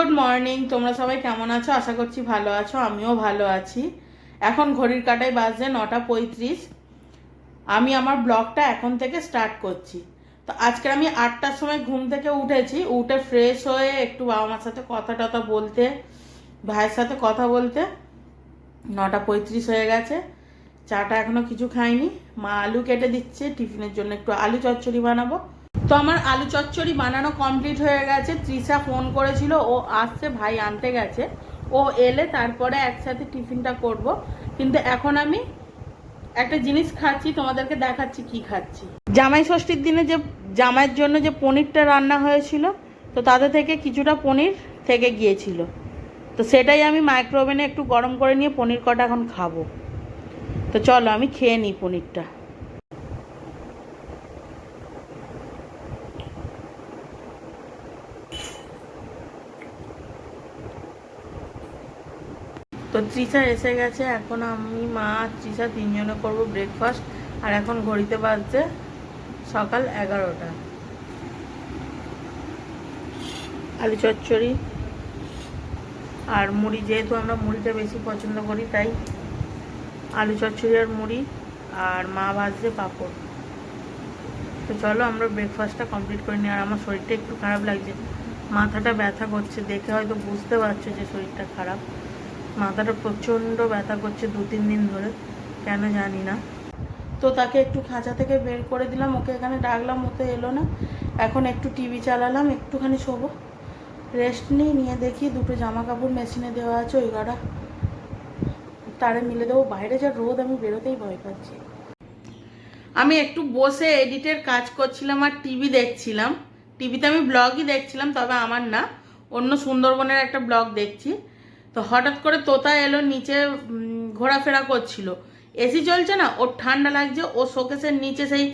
Good morning, তোমরা সবাই কেমন আছো? আশা করছি ভালো আছো, আমিও ভালো আছি। এখন ঘড়ির কাটায় বাজে নটা পঁয়ত্রিশ। আমি আমার ব্লগটা এখন থেকে স্টার্ট করছি। তো আজকে আমি আটটার সময় ঘুম থেকে উঠেছি, উঠে ফ্রেশ হয়ে একটু বাবা মার সাথে কথা টথা বলতে, ভাইয়ের সাথে কথা বলতে, নটা পঁয়ত্রিশ হয়ে গেছে। চাটা এখনও কিছু খাইনি। মা আলু কেটে দিচ্ছে, টিফিনের জন্য একটু আলু চচ্চড়ি বানাবো। তো আমার আলু চচ্চড়ি বানানো কমপ্লিট হয়ে গেছে। তৃষা ফোন করেছিল, ও আসছে, ভাই আনতে গেছে। ও এলে তারপরে একসাথে টিফিনটা করব। কিন্তু এখন আমি একটা জিনিস খাচ্ছি, তোমাদেরকে দেখাচ্ছি কি খাচ্ছি। জামাই ষষ্ঠীর দিনে যে, জামাইয়ের জন্য যে পনিরটা রান্না হয়েছিল, তো তাদের থেকে কিছুটা পনির থেকে গিয়েছিল। তো সেটাই আমি মাইক্রোওভেনে একটু গরম করে নিয়ে পনির কটা এখন খাব। তো চলো, আমি খেয়ে নিই পনিরটা। তৃষা এসে গেছে, এখন আমি, মা আর তৃষা তিনজনে করব ব্রেকফাস্ট আর এখন ঘড়িতে বাজছে সকাল এগারোটা। আলু চচ্চড়ি আর মুড়ি, যেহেতু আমরা মুড়িটা বেশি পছন্দ করি, তাই আলু চচ্চড়ি আর মুড়ি আর মা ভাজছে পাঁপড়। তো চলো আমরা ব্রেকফাস্টটা কমপ্লিট করে নিই, আর আমার শরীরটা একটু খারাপ লাগছে, মাথাটা ব্যথা করছে, দেখে হয়তো বুঝতে পারছ যে শরীরটা খারাপ। মাথাটা প্রচণ্ড ব্যথা করছে দু, তিন দিন ধরে, কেন জানি না। তো তাকে একটু খাঁচা থেকে বের করে দিলাম, ওকে এখানে ডাকলাম, ও তো এলো না। এখন একটু টিভি চালালাম, একটুখানি শোবো। রেস্ট নিই, নিয়ে দেখি দুটো জামা কাপড় মেশিনে দেওয়া আছে, ওই গাড়া। তারে মিলে দেবো, বাইরে যা রোদ, আমি বেরোতেই ভয় পাচ্ছি। আমি একটু বসে এডিটের কাজ করছিলাম আর টিভি দেখছিলাম। টিভিতে আমি ব্লগই দেখছিলাম, তবে আমার না, অন্য সুন্দরবনের একটা ব্লগ দেখছি। তো হঠাৎ করে তোতা এলো, নিচে ঘোরাফেরা করছিল। এসি চলছে না, ওর ঠান্ডা লাগছে, ও শোকেসের নিচে সেই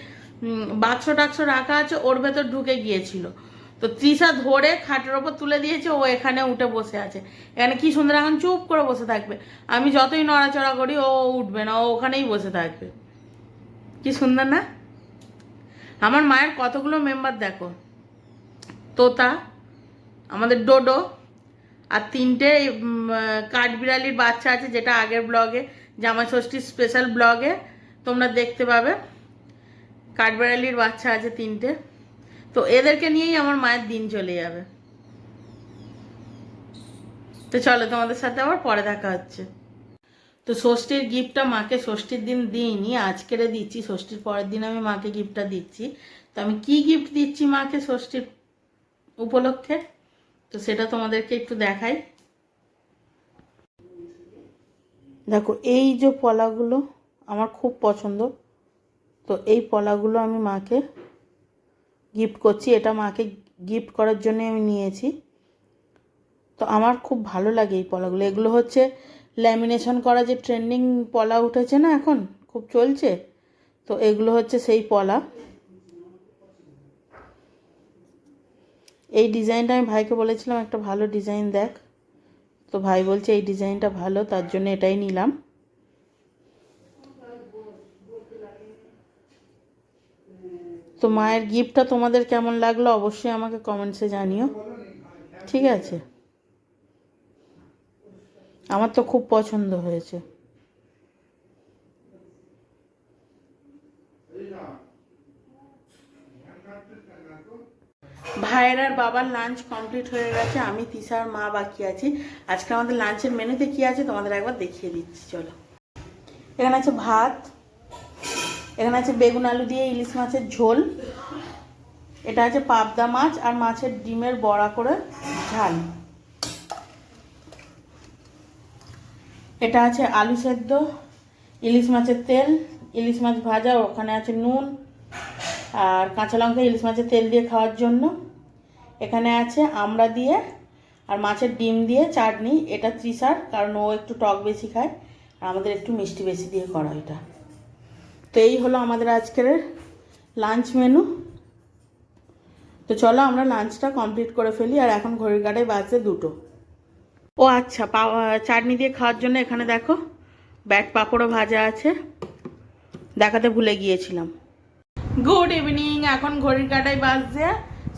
বাক্স টাক্স রাখা আছে, ওর ভেতর ঢুকে গিয়েছিল। তো তৃষা ধরে খাটের ওপর তুলে দিয়েছে, ও এখানে উঠে বসে আছে। এখানে কি সুন্দর, এখন চুপ করে বসে থাকবে। আমি যতই নড়াচড়া করি, ও উঠবে না, ও ওখানেই বসে থাকবে। কি সুন্দর না? আমার মায়ের কতগুলো মেম্বার দেখো? তোতা, আমাদের ডোডো আর তিনটে কাঠবিড়ালির বাচ্চা আছে যেটা আগের ব্লগে জামা ষষ্ঠীর স্পেশাল ব্লগে তোমরা দেখতে পাবে। কাঠবিড়ালির বাচ্চা আছে তিনটে। তো এদেরকে নিয়েই আমার মায়ের দিন চলে যাবে। তো চলো তোমাদের সাথে আবার পরে দেখা হচ্ছে। তো ষষ্ঠীর গিফটটা মাকে ষষ্ঠীর দিন দিইনি, আজকেরে দিচ্ছি। ষষ্ঠীর পরের দিন আমি মাকে গিফটটা দিচ্ছি। তো আমি কি গিফট দিচ্ছি মাকে ষষ্ঠীর উপলক্ষে? তো সেটা তোমাদেরকে একটু দেখাই। দেখো, এই যে পলাগুলো আমার খুব পছন্দ। তো এই পলাগুলো আমি মাকে গিফট করছি। এটা মাকে গিফট করার জন্য আমি নিয়েছি। তো আমার খুব ভালো লাগে এই পলাগুলো। এগুলো হচ্ছে ল্যামিনেশন করা যে ট্রেন্ডিং পলা উঠেছে না এখন, খুব চলছে। তো এগুলো হচ্ছে সেই পলা। এই ডিজাইনটা আমি ভাইকে বলেছিলাম, একটা ভালো ডিজাইন দেখ। তো ভাই বলছে, এই ডিজাইনটা ভালো, তার জন্য এটাই নিলাম। তো মায়ের গিফটটা তোমাদের কেমন লাগল অবশ্যই আমাকে কমেন্টসে জানিও। ঠিক আছে? আমার তো খুব পছন্দ হয়েছে। ভাইয়ের আর বাবার লাঞ্চ কমপ্লিট হয়ে গেছে, আমি তিশার মা বাকি আছি। আজকে আমাদের লাঞ্চের মেনুতে কি আছে তোমাদের একবার দেখিয়ে দিচ্ছি, চলো। এখানে আছে ভাত, এখানে আছে বেগুন আলু দিয়ে ইলিশ মাছের ঝোল, এটা আছে পাবদা মাছ আর মাছের ডিমের বড়া করে ঝাল। এটা আছে আলু সেদ্ধ, ইলিশ মাছের তেল, ইলিশ মাছ ভাজা, ওখানে আছে নুন আর কাঁচা লঙ্কা ইলিশ মাছের তেল দিয়ে খাওয়ার জন্য। এখানে আছে আমড়া দিয়ে আর মাছের ডিম দিয়ে চাটনি, এটা ত্রিশার, কারণ ও একটু টক বেশি খায়, আর আমাদের একটু মিষ্টি বেশি দিয়ে করা এটা। তো এই হলো আমাদের আজকের লাঞ্চ মেনু তো চলো আমরা লাঞ্চটা কমপ্লিট করে ফেলি, আর এখন ঘড়ির কাটায় বাজছে দুটো। ও আচ্ছা চাটনি দিয়ে খাওয়ার জন্য এখানে দেখো, ব্যাট পাঁপড়ও ভাজা আছে, দেখাতে ভুলে গিয়েছিলাম। গুড ইভিনিং এখন ঘড়ির কাটায় বাজছে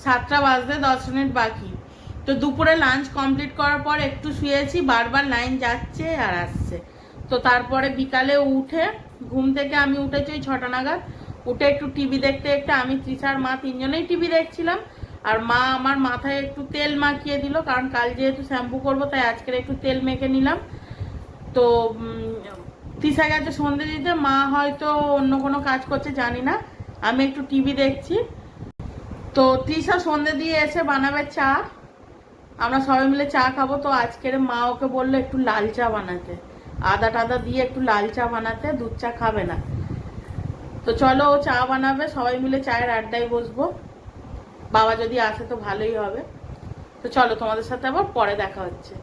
সাতটা বাজতে দশ মিনিট বাকি। তো দুপুরে লাঞ্চ কমপ্লিট করার পর একটু শুয়েছি, বারবার লাইন যাচ্ছে আর আসছে। তো তারপরে বিকালে উঠে ঘুম থেকে আমি উঠেছি ওই ছটা নাগাদ। উঠে একটু টিভি দেখতে দেখতে আমি তৃষার মা তিনজনেই টিভি দেখছিলাম। আর মা আমার মাথায় একটু তেল মাখিয়ে দিল, কারণ কাল যেহেতু শ্যাম্পু করব, তাই আজকের একটু তেল মেখে নিলাম। তো তৃষা গেছে সন্ধে দিতে, মা হয়তো অন্য কোনো কাজ করছে, জানি না। আমি একটু টিভি দেখছি। তো তৃষা সন্ধে দিয়ে এসে বানাবে চা। আমরা সবাই মিলে চা খাব। তো আজকের মা ওকে বলল একটু লাল চা বানাতে। আদা টাদা দিয়ে একটু লাল চা বানাতে, দুধ চা খাবে না। তো চলো ও চা বানাবে, সবাই মিলে চায়ের আড্ডায় বসবো। বাবা যদি আসে তো ভালোই হবে। তো চলো তোমাদের সাথে আবার পরে দেখা হচ্ছে।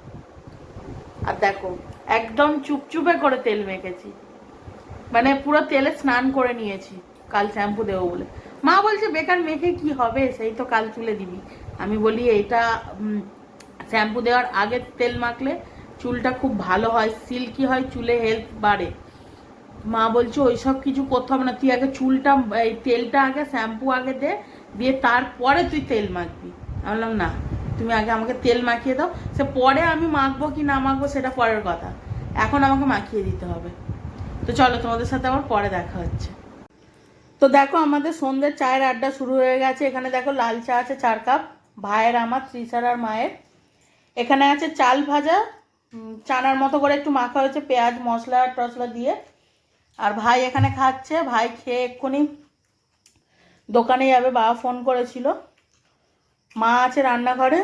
আর দেখো, একদম চুপচুপে করে তেল মেখেছি। মানে পুরো তেলে স্নান করে নিয়েছি। কাল শ্যাম্পু দেবো বলে। মা বলছে, বেকার মেখে কি হবে? সেই তো কাল তুলে দিবি। আমি বলি এটা শ্যাম্পু দেওয়ার আগে তেল মাখলে চুলটা খুব ভালো হয়, সিল্কি হয়, চুলে হেলথ বাড়ে। মা বলছে, ওইসব কিছু করতে হবে না, তুই আগে চুলটা, এই তেলটা আগে, শ্যাম্পু আগে দে, দিয়ে তারপরে তুই তেল মাখবি। আমি বললাম, না, তুমি আগে আমাকে তেল মাখিয়ে দাও, সে পরে আমি মাখবো কি না মাখবো সেটা পরের কথা। এখন আমাকে মাখিয়ে দিতে হবে। তো চলো তোমাদের সাথে আবার পরে দেখা হচ্ছে। দেখো আমাদের সন্ধ্যের চায়ের আড্ডা শুরু হয়ে গেছে। এখানে দেখো লাল চা আছে চার কাপ। ভাইয়ের, আমার, ত্রিশার আর মায়ের। এখানে আছে চাল ভাজা। চানার মতো করে একটু মাখা হয়েছে, পেঁয়াজ, মশলা, টসলা দিয়ে। আর ভাই এখানে খাচ্ছে। ভাই খেয়ে এক্ষুনি দোকানে যাবে, বাবা ফোন করেছিল। মা আছে রান্নাঘরে।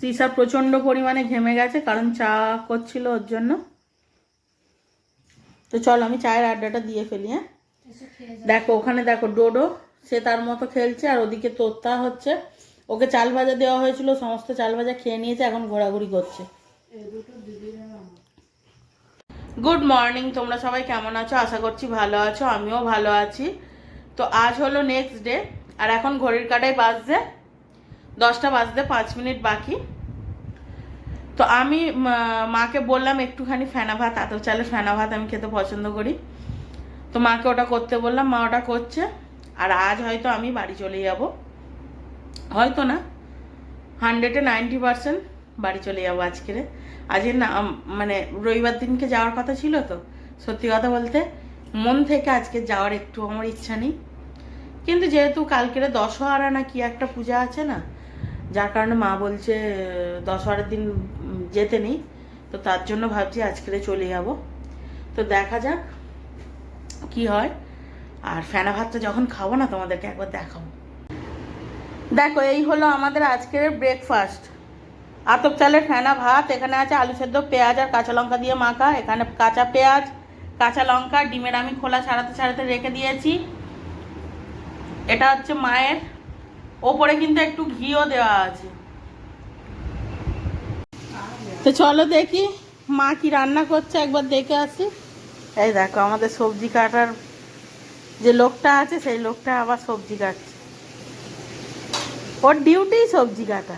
তৃষা প্রচণ্ড পরিমাণে ঘেমে গেছে, কারণ চা করছিল ওর জন্য। তো চলো, আমি চায়ের আড্ডাটা দিয়ে ফেলি হ্যাঁ? দেখো ওখানে দেখো ডোডো সে তার মতো খেলছে আর ওদিকে তোত্তা হচ্ছে। ওকে চাল ভাজা দেওয়া হয়েছিল সমস্ত চাল ভাজা খেয়ে নিয়েছে এখন ঘোরাঘুরি করছে। গুড মর্নিং তোমরা সবাই কেমন আছো? আশা করছি ভালো আছো আমিও ভালো আছি। তো আজ হলো নেক্সট ডে আর এখন ঘড়ির কাটায় বাজছে দশটা বাজতে পাঁচ মিনিট বাকি। তো আমি মাকে বললাম একটুখানি ফেনা ভাত আতপ চালের ফেনা ভাত আমি খেতে পছন্দ করি। তো মাকে ওটা করতে বললাম, মা ওটা করছে। আর আজ হয়তো আমি বাড়ি চলে যাব। হয়তো না। হান্ড্রেডে নাইনটি পার্সেন্ট বাড়ি চলে যাব আজকের। আজকে না মানে রবিবার দিনকে যাওয়ার কথা ছিল তো। সত্যি কথা বলতে, মন থেকে আজকে যাওয়ার একটু আমার ইচ্ছা নেই। কিন্তু যেহেতু কালকের দশহারা না কি একটা পূজা আছে না, যার কারণে মা বলছে, দশহারার দিন যেতে নেই। তো তার জন্য ভাবছি আজকেরে চলে যাব। তো দেখা যাক। কি হয়? আর ফেনা ভাতটা যখন খাব না, তোমাদেরকে একবার দেখাবো। দেখো, এই হলো আমাদের আজকের ব্রেকফাস্ট আতপ চালের ফেনা ভাত, এখানে আছে আলু সেদ্ধ, পেঁয়াজ আর কাঁচা লঙ্কা দিয়ে মাখা। এখানে কাঁচা পেঁয়াজ, কাঁচা লঙ্কা, ডিমের আমি খোলা ছাড়াতে ছাড়াতে রেখে দিয়েছি। এটা হচ্ছে মায়ের। ওপরে কিন্তু একটু ঘিও দেওয়া আছে। তো চলো দেখি মা কি রান্না করছে, একবার দেখে আসি। এই দেখো, আমাদের সবজি কাটার যে লোকটা আছে, সেই লোকটা আবার সবজি কাটছে। ওর ডিউটি সবজি কাটা।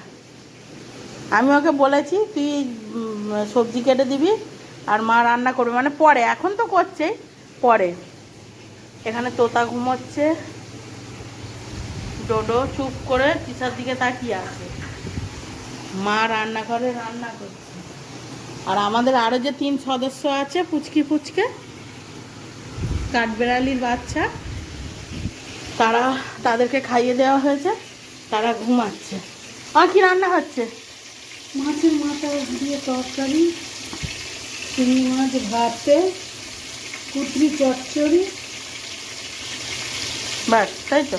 আমি ওকে বলেছি, তুই সবজি কেটে দিবি আর মা রান্না করবে। মানে পরে, এখন তো করছেই পরে। এখানে তোতা ঘুমোচ্ছে। ডোডো চুপ করে তিসার দিকে তাকিয়ে আছে। মা রান্না করে রান্না করছে। আর আমাদের আরও যে তিন সদস্য আছে পুচকি পুচকে কাঠবেড়ালির বাচ্চা তারা তাদেরকে খাইয়ে দেওয়া হয়েছে তারা ঘুমাচ্ছে। আর কি রান্না হচ্ছে? মাছের মাথা দিয়ে তরকারি চিংড়ি মাছ ভাতে কুটরি চচ্চড়ি। বাস তাই তো?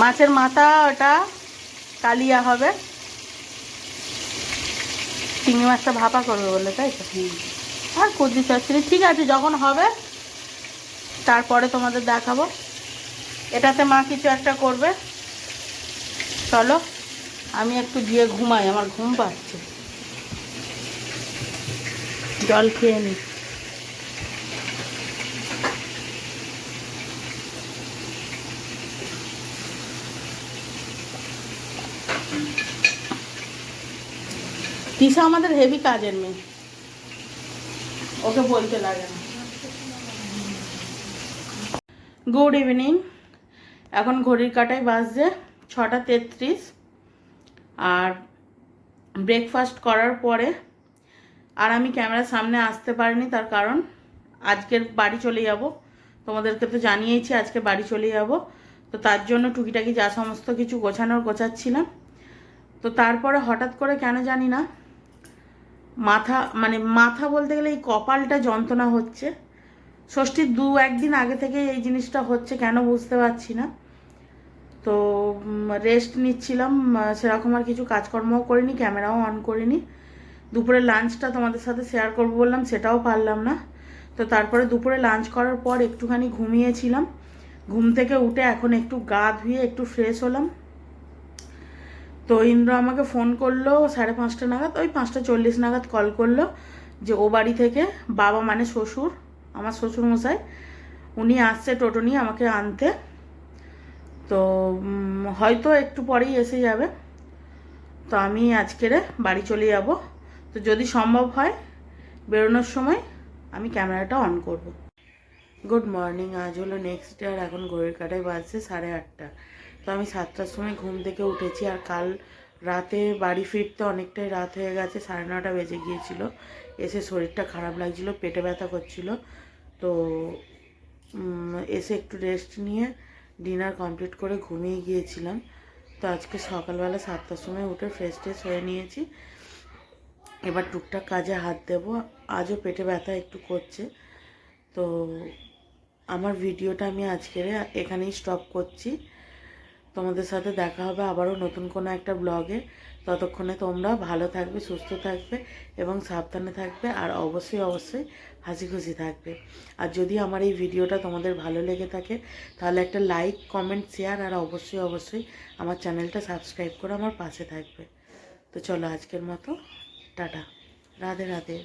মাছের মাথা ওটা কালিয়া হবে। চিংড়ি মাছটা ভাপা করবে বলে তাই তো? আর কুদ্রি চচ্চড়ি ঠিক আছে, যখন হবে, তারপরে তোমাদের দেখাবো। এটাতে মা কিছু একটা করবে। চলো, আমি একটু গিয়ে ঘুমাই, আমার ঘুম পাচ্ছে। জল খেয়ে নিই তিশা আমাদের হেভি কাজের মেয়ে। ওকে বলতে লাগে না। গুড ইভিনিং এখন ঘড়ির কাটায় বাজছে ছটা তেত্রিশ। আর ব্রেকফাস্ট করার পরে আর আমি ক্যামেরার সামনে আসতে পারিনি, তার কারণ আজকের বাড়ি চলে যাব। তোমাদেরকে তো জানিয়েছি আজকে বাড়ি চলে যাব। তো তার জন্য টুকিটাকি যা সমস্ত কিছু গোছানোর গোছাচ্ছিলাম। তো তারপরে হঠাৎ করে কেন জানি না মাথা মানে মাথা বলতে গেলে এই কপালটা যন্ত্রণা হচ্ছে। ষষ্ঠীর দু একদিন আগে থেকে এই জিনিসটা হচ্ছে, কেন বুঝতে পারছি না। তো রেস্ট নিচ্ছিলাম সেরকম আর কিছু কাজকর্মও করিনি ক্যামেরাও অন করিনি। দুপুরে লাঞ্চটা তোমাদের সাথে শেয়ার করব বললাম, সেটাও পারলাম না। তো তারপরে দুপুরে লাঞ্চ করার পর একটুখানি ঘুমিয়েছিলাম। ঘুম থেকে উঠে এখন একটু গা ধুয়ে একটু ফ্রেশ হলাম। তো ইন্দ্র আমাকে ফোন করল সাড়ে পাঁচটা নাগাদ, ওই পাঁচটা চল্লিশ নাগাদ কল করল যে ও বাড়ি থেকে বাবা মানে শ্বশুর, আমার শ্বশুর মশাই উনি আসছে টোটো নিয়ে আমাকে আনতে। তো হয়তো একটু পরেই এসে যাবে। তো আমি আজকেরে বাড়ি চলে যাব। তো যদি সম্ভব হয় বেরোনোর সময় আমি ক্যামেরাটা অন করব। গুড মর্নিং আজ হলো নেক্সট ডে আর এখন ঘড়ির কাটায় বাজছে সাড়ে আটটা। তো আমি সাতটার সময় ঘুম থেকে উঠেছি আর কাল রাতে বাড়ি ফিরতে অনেকটাই রাত হয়ে গেছে, সাড়ে নটা বেজে গিয়েছিল। এসে শরীরটা খারাপ লাগছিল, পেটে ব্যথা করছিল। তো এসে একটু রেস্ট নিয়ে ডিনার কমপ্লিট করে ঘুমিয়ে গিয়েছিলাম। তো আজকে সকালবেলা সাতটার সময় উঠে ফ্রেশ ট্রেশ হয়ে নিয়েছি। এবার টুকটাক কাজে হাত দেবো। আজও পেটে ব্যথা একটু করছে। তো, আমার ভিডিওটা আমি আজকের এখানেই স্টপ করছি। তোমাদের সাথে দেখা হবে আবারও নতুন কোনো একটা ব্লগে ততক্ষণে তোমরা ভালো থাকবে, সুস্থ থাকবে এবং সাবধানে থাকবে আর অবশ্যই অবশ্যই হাসি খুশি থাকবে। আর যদি আমার এই ভিডিওটা তোমাদের ভালো লেগে থাকে, তাহলে একটা লাইক কমেন্ট শেয়ার আর অবশ্যই অবশ্যই আমার চ্যানেলটা সাবস্ক্রাইব করে আমার পাশে থাকবে। তো চলো আজকের মতো, টাটা। রাধে রাধে।